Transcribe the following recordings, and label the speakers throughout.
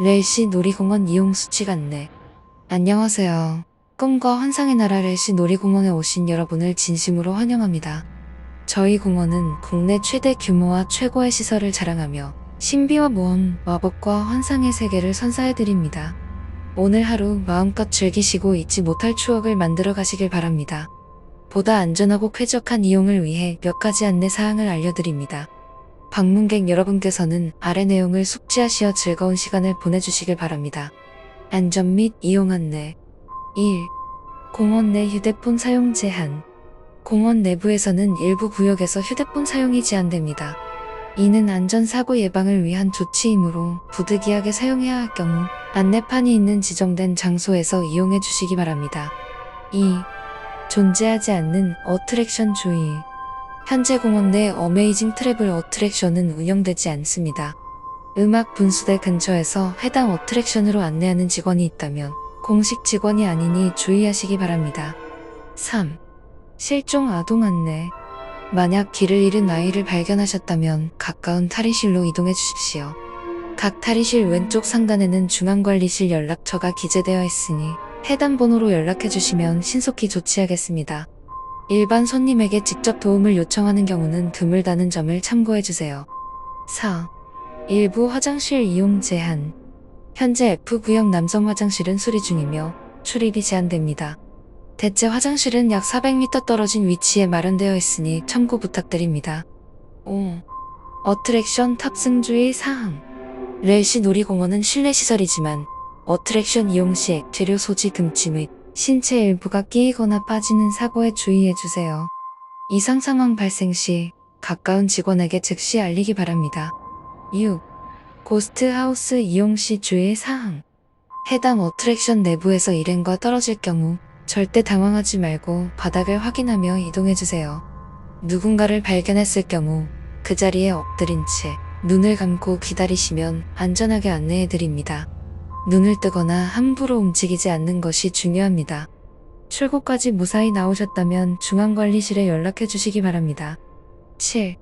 Speaker 1: 렐시 놀이공원 이용 수칙 안내. 안녕하세요. 꿈과 환상의 나라 렐시 놀이공원에 오신 여러분을 진심으로 환영합니다. 저희 공원은 국내 최대 규모와 최고의 시설을 자랑하며 신비와 모험, 마법과 환상의 세계를 선사해드립니다. 오늘 하루 마음껏 즐기시고 잊지 못할 추억을 만들어 가시길 바랍니다. 보다 안전하고 쾌적한 이용을 위해 몇 가지 안내 사항을 알려드립니다. 방문객 여러분께서는 아래 내용을 숙지하시어 즐거운 시간을 보내주시길 바랍니다. 안전 및 이용 안내 1. 공원 내 휴대폰 사용 제한 공원 내부에서는 일부 구역에서 휴대폰 사용이 제한됩니다. 이는 안전사고 예방을 위한 조치이므로 부득이하게 사용해야 할 경우 안내판이 있는 지정된 장소에서 이용해 주시기 바랍니다. 2. 존재하지 않는 어트랙션 주의 현재 공원 내 어메이징 트래블 어트랙션은 운영되지 않습니다. 음악 분수대 근처에서 해당 어트랙션으로 안내하는 직원이 있다면 공식 직원이 아니니 주의하시기 바랍니다. 3. 실종 아동 안내 만약 길을 잃은 아이를 발견하셨다면 가까운 탈의실로 이동해 주십시오. 각 탈의실 왼쪽 상단에는 중앙관리실 연락처가 기재되어 있으니 해당 번호로 연락해 주시면 신속히 조치하겠습니다. 일반 손님에게 직접 도움을 요청하는 경우는 드물다는 점을 참고해 주세요. 4. 일부 화장실 이용 제한. 현재 F구역 남성 화장실은 수리 중이며 출입이 제한됩니다. 대체 화장실은 약 400m 떨어진 위치에 마련되어 있으니 참고 부탁드립니다. 5. 어트랙션 탑승 주의 사항. 렐시 놀이공원은 실내 시설이지만 어트랙션 이용 시 액체류 소지 금지 및 신체 일부가 끼이거나 빠지는 사고에 주의해 주세요. 이상 상황 발생 시 가까운 직원에게 즉시 알리기 바랍니다. 6. 고스트 하우스 이용 시 주의 사항. 해당 어트랙션 내부에서 일행과 떨어질 경우 절대 당황하지 말고 바닥을 확인하며 이동해 주세요. 누군가를 발견했을 경우 그 자리에 엎드린 채 눈을 감고 기다리시면 안전하게 안내해 드립니다. 눈을 뜨거나 함부로 움직이지 않는 것이 중요합니다. 출구까지 무사히 나오셨다면 중앙관리실에 연락해 주시기 바랍니다. 7.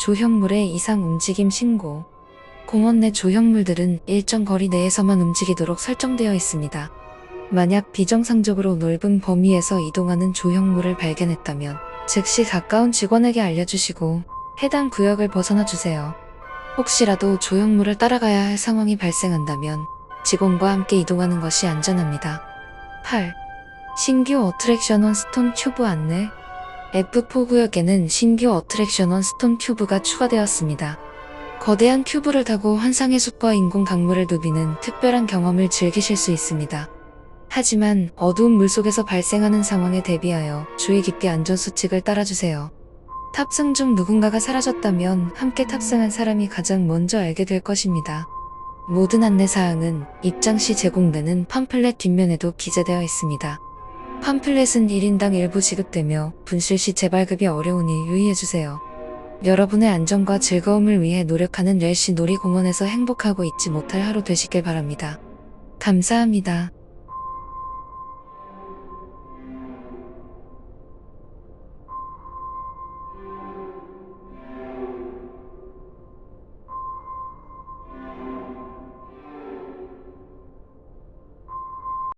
Speaker 1: 조형물의 이상 움직임 신고. 공원 내 조형물들은 일정 거리 내에서만 움직이도록 설정되어 있습니다. 만약 비정상적으로 넓은 범위에서 이동하는 조형물을 발견했다면 즉시 가까운 직원에게 알려주시고 해당 구역을 벗어나 주세요. 혹시라도 조형물을 따라가야 할 상황이 발생한다면 직원과 함께 이동하는 것이 안전합니다. 8. 신규 어트랙션 원 스톤 큐브 안내 F4 구역에는 신규 어트랙션 원 스톤 큐브가 추가되었습니다. 거대한 큐브를 타고 환상의 숲과 인공 강물을 누비는 특별한 경험을 즐기실 수 있습니다. 하지만 어두운 물속에서 발생하는 상황에 대비하여 주의 깊게 안전수칙을 따라주세요. 탑승 중 누군가가 사라졌다면 함께 탑승한 사람이 가장 먼저 알게 될 것입니다. 모든 안내사항은 입장 시 제공되는 팜플렛 뒷면에도 기재되어 있습니다. 팜플렛은 1인당 일부 지급되며 분실 시 재발급이 어려우니 유의해주세요. 여러분의 안전과 즐거움을 위해 노력하는 렐시 놀이공원에서 행복하고 잊지 못할 하루 되시길 바랍니다. 감사합니다.